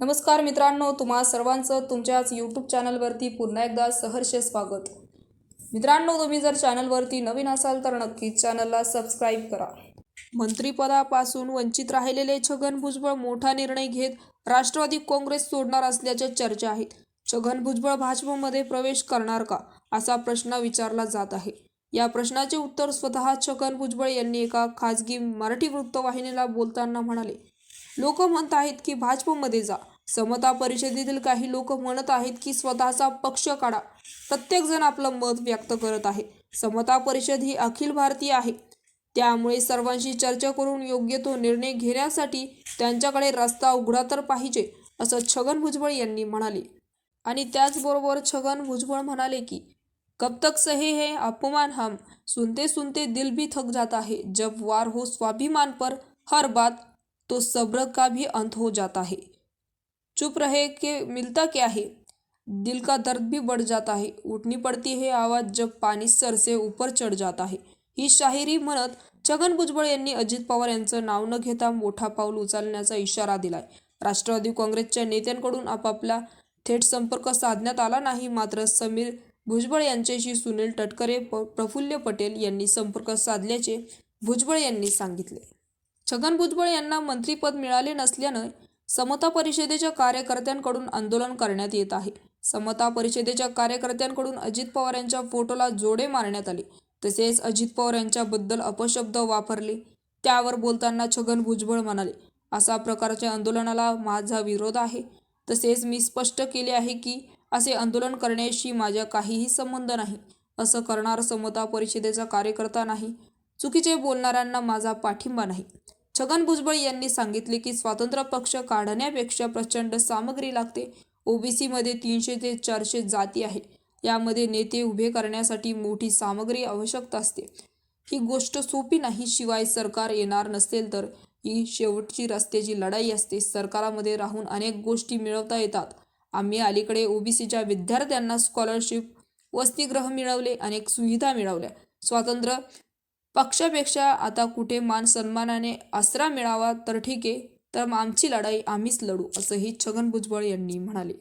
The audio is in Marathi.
नमस्कार मित्रांनो तुम्हा सर्वांचं तुमच्याच यूट्यूब चॅनलवरती पुन्हा एकदा सहर्ष स्वागत. मित्रांनो तुम्ही जर चॅनलवरती नवीन असाल तर नक्कीच चॅनलला सबस्क्राईब करा. मंत्रिपदापासून वंचित राहिलेले छगन भुजबळ मोठा निर्णय घेत राष्ट्रवादी काँग्रेस सोडणार असल्याच्या चर्चा आहेत. छगन भुजबळ भाजपमध्ये प्रवेश करणार का? असा प्रश्न विचारला जात आहे. या प्रश्नाचे उत्तर स्वतः छगन भुजबळ यांनी एका खाजगी मराठी वृत्तवाहिनीला बोलताना म्हणाले. लोक म्हणत आहेत की भाजपमध्ये जा. समता परिषदेतील काही लोक म्हणत आहेत की स्वतःचा पक्ष काढा. प्रत्येक जण आपलं मत व्यक्त करत आहे. समता परिषद ही अखिल भारतीय आहे. त्यामुळे सर्वांशी चर्चा करून योग्य तो निर्णय घेण्यासाठी त्यांच्याकडे रस्ता उघडा तर पाहिजे असं छगन भुजबळ यांनी म्हणाले. आणि त्याचबरोबर छगन भुजबळ म्हणाले की कब तक सहे है अपमान हम? सुनते सुनते दिल भी थक जाता है. जब वार हो स्वाभिमान पर हर बात तो सब्र का भी अंत हो जाता है। चुप रहे के मिलता क्या है? दिल का दर्द भी बढ़ जाता है। उठनी पड़ती है आवाज जब पानी सर से ऊपर चढ़ जाता है। ही शाहिरी म्हणत छगन भुजबळ यांनी अजित पवार यांचं नाव न घेता मोठा पाऊल उचलण्याचा इशारा दिलाय. राष्ट्रवादी काँग्रेसच्या नेत्यांकडून आपापला थेट संपर्क साधण्यात आला नाही. मात्र समीर भुजबळ यांच्याशी सुनील तटकरे प्रफुल्ल पटेल यांनी संपर्क साधल्याचे भुजबळ यांनी सांगितले. छगन भुजबळ यांना मंत्रीपद मिळाले नसल्यानं समता परिषदेच्या कार्यकर्त्यांकडून आंदोलन करण्यात येत आहे. समता परिषदेच्या कार्यकर्त्यांकडून अजित पवार यांच्या फोटोला जोडे मारण्यात आले. तसेच अजित पवार यांच्याबद्दल अपशब्द वापरले. त्यावर बोलताना छगन भुजबळ म्हणाले अशा प्रकारच्या आंदोलनाला माझा विरोध आहे. तसेच मी स्पष्ट केले आहे की असे आंदोलन करण्याशी माझ्या काहीही संबंध नाही. असं करणार समता परिषदेचा कार्यकर्ता नाही. चुकीचे बोलणाऱ्यांना माझा पाठिंबा नाही. छगन भुजबळ यांनी सांगितले की स्वातंत्र्य पक्ष काढण्यापेक्षा प्रचंड सामग्री लागते. ओबीसीमध्ये तीनशे ते चारशे जाती आहे. यामध्ये नेते उभे करण्यासाठी मोठी सामग्री आवश्यकता असते. ही गोष्ट सोपी नाही शिवाय सरकार येणार नसेल तर ही शेवटची रस्त्याची लढाई असते. सरकारामध्ये राहून अनेक गोष्टी मिळवता येतात. आम्ही अलीकडे ओबीसीच्या विद्यार्थ्यांना स्कॉलरशिप वसतिगृह मिळवले अनेक सुविधा मिळवल्या. स्वातंत्र्य पक्षापेक्षा आता कुठे मान सन्मानाने आसरा मिळावा तर ठीक आहे तर मग आमची लढाई आम्हीच लढू असंही छगन भुजबळ यांनी म्हणाले.